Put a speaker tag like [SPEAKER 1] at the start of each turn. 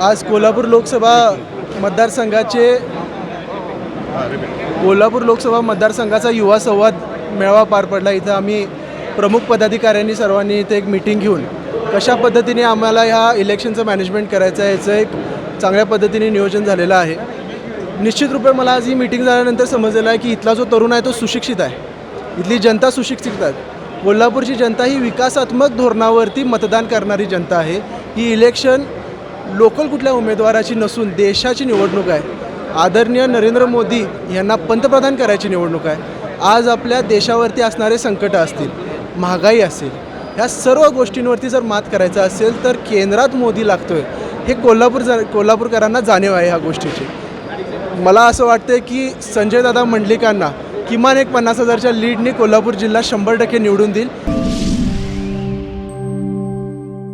[SPEAKER 1] आज कोल्हापूर लोकसभा मतदारसंघाचे कोल्हापूर लोकसभा मतदारसंघाचा युवा संवाद मेळावा पार पडला. इथं आम्ही प्रमुख पदाधिकाऱ्यांनी सर्वांनी इथे एक मिटिंग घेऊन कशा पद्धतीने आम्हाला ह्या इलेक्शनचं मॅनेजमेंट करायचं आहे याचं एक चांगल्या पद्धतीने नियोजन झालेलं आहे. निश्चित रूपे मला आज ही मिटिंग झाल्यानंतर समजलेलं आहे की इथला जो तरुण आहे तो सुशिक्षित आहे. इथली जनता सुशिक्षित आहे. कोल्हापूरची जनता ही विकासात्मक धोरणावरती मतदान करणारी जनता आहे. ही इलेक्शन लोकल कुठल्या उमेदवाराची नसून देशाची निवडणूक आहे. आदरणीय नरेंद्र मोदी यांना पंतप्रधान करायची निवडणूक आहे. आज आपल्या देशावरती असणारे संकट असतील महागाई असेल ह्या सर्व गोष्टींवरती जर मात करायचं असेल तर केंद्रात मोदी लागतोय. हे कोल्हापूर जा कोल्हापूरकरांना जाणीव आहे ह्या गोष्टीची. मला असं वाटतं की संजयदादा मंडलिकांना किमान एक पन्नास हजारच्या लीडने कोल्हापूर जिल्हा शंभर टक्के निवडून देईल.